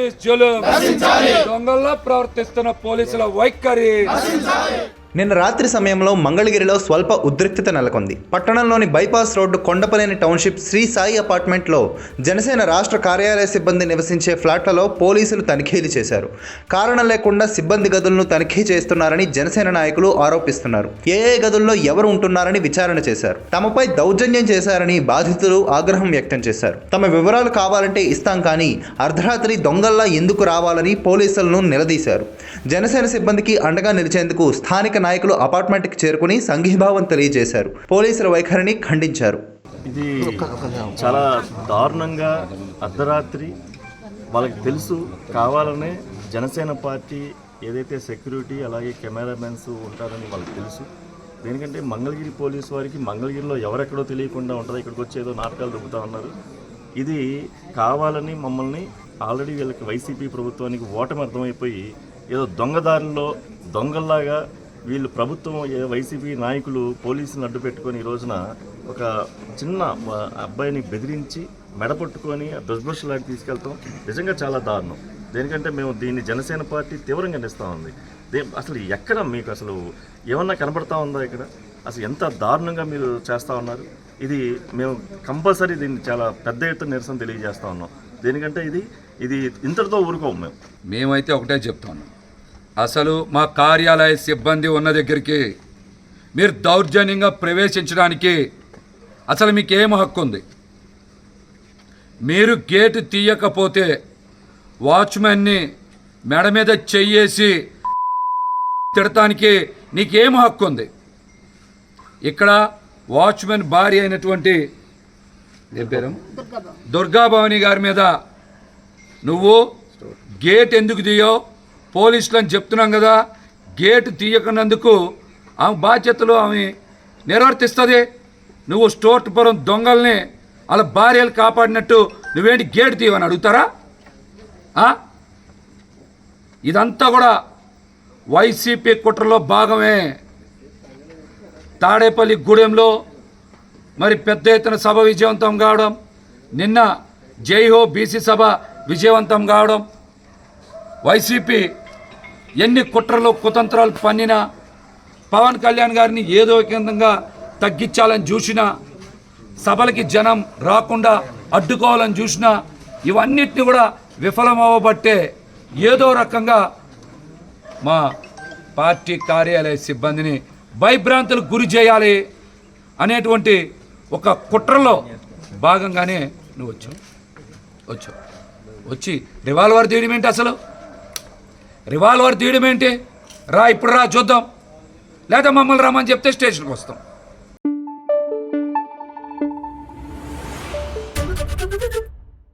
Police జులుం. దొంగల్లా ప్రవర్తిస్తున్న పోలీసుల వైఖరి. నిన్న రాత్రి సమయంలో మంగళగిరిలో స్వల్ప ఉద్రిక్తత నెలకొంది. పట్టణంలోని బైపాస్ రోడ్డు కొండపలేని టౌన్షిప్ శ్రీ సాయి అపార్ట్మెంట్లో జనసేన రాష్ట్ర కార్యాలయ సిబ్బంది నివసించే ఫ్లాట్లలో పోలీసులు తనిఖీలు చేశారు. కారణం లేకుండా సిబ్బంది గదులను తనిఖీ చేస్తున్నారని జనసేన నాయకులు ఆరోపిస్తున్నారు. ఏ ఏ గదుల్లో ఎవరు ఉంటున్నారని విచారణ చేశారు. తమపై దౌర్జన్యం చేశారని బాధితులు ఆగ్రహం వ్యక్తం చేశారు. తమ వివరాలు కావాలంటే ఇస్తాం కానీ అర్ధరాత్రి దొంగల్లా ఎందుకు రావాలని పోలీసులను నిలదీశారు. జనసేన సిబ్బందికి అండగా నిలిచేందుకు స్థానిక నాయకులు అపార్ట్మెంట్కి చేరుకుని సంఘీభావం తెలియజేశారు. పోలీసుల వైఖరిని ఖండించారు. ఇది చాలా దారుణంగా అర్ధరాత్రి వాళ్ళకి తెలుసు కావాలనే జనసేన పార్టీ ఏదైతే సెక్యూరిటీ అలాగే కెమెరామెన్స్ ఉంటారని వాళ్ళకి తెలుసు. దేనికంటే మంగళగిరి పోలీస్ వారికి మంగళగిరిలో ఎవరెక్కడో తెలియకుండా ఉంటుంది ఇక్కడికి వచ్చి ఏదో నాటకాలు దొబ్బుతా ఉన్నారు. ఇది కావాలని మమ్మల్ని ఆల్రెడీ వీళ్ళకి వైసీపీ ప్రభుత్వానికి ఓటమి అర్థమైపోయి ఏదో దొంగదారుల్లో దొంగల్లాగా వీళ్ళు ప్రభుత్వం ఏ వైసీపీ నాయకులు పోలీసులను అడ్డు పెట్టుకొని ఈ రోజున ఒక చిన్న అబ్బాయిని బెదిరించి మెడపట్టుకొని బ్రష్ తీసుకెళ్తాం. నిజంగా చాలా దారుణం. దేనికంటే మేము దీన్ని జనసేన పార్టీ తీవ్రంగా నిస్తూ ఉంది. దే అసలు ఎక్కడ మీకు అసలు ఏమన్నా కనబడతా ఉందా ఇక్కడ? అసలు ఎంత దారుణంగా మీరు చేస్తూ ఉన్నారు? ఇది మేము కంపల్సరీ దీన్ని చాలా పెద్ద ఎత్తున నిరసన తెలియజేస్తూ ఉన్నాం. దేనికంటే ఇది ఇది ఇంతటితో ఊరుకోము మేము. మేమైతే ఒకటే చెప్తాను అసలు మా కార్యాలయ సిబ్బంది ఉన్న దగ్గరికి మీరు దౌర్జన్యంగా ప్రవేశించడానికి అసలు మీకు ఏం హక్కు ఉంది? మీరు గేటు తీయకపోతే వాచ్మెన్ని మెడ మీద చెయ్యేసి తిడటానికి నీకేం హక్కు ఉంది? ఇక్కడ వాచ్మెన్ భార్య అయినటువంటి ఏం పేరు? దుర్గాభవాని గారి మీద నువ్వు గేట్ ఎందుకు తీయో పోలీసులు అని చెప్తున్నాం కదా గేటు తీయకున్నందుకు ఆమె బాధ్యతలు ఆమె నిర్వర్తిస్తుంది. నువ్వు స్టోర్పురం దొంగల్ని వాళ్ళ భార్యలు కాపాడినట్టు నువ్వేంటి గేటు తీయమని అడుగుతారా? ఇదంతా కూడా వైసీపీ కుట్రలో భాగమే. తాడేపల్లి గూడెంలో మరి పెద్ద ఎత్తున సభ విజయవంతం కావడం నిన్న జైహో బీసీ సభ విజయవంతం కావడం వైసీపీ ఎన్ని కుట్రలు కుతంత్రాలు పన్నినా పవన్ కళ్యాణ్ గారిని ఏదో కేంద్రంగా తగ్గించాలని చూసినా సభలకి జనం రాకుండా అడ్డుకోవాలని చూసినా ఇవన్నిటిని కూడా విఫలమవ్వబట్టే ఏదో రకంగా మా పార్టీ కార్యాలయ సిబ్బందిని భయభ్రాంతులకు గురి చేయాలి అనేటువంటి ఒక కుట్రలో భాగంగానే నువ్వు వచ్చావు. వచ్చావు. వచ్చి రివాల్వర్ తీయడం ఏంటి అసలు? రివాల్వర్ తీయడం ఏంటి రా ఇప్పుడు రా చూద్దాం. లేదా మమ్మల్ని రమ్మని చెప్తే స్టేషన్కి వస్తాం.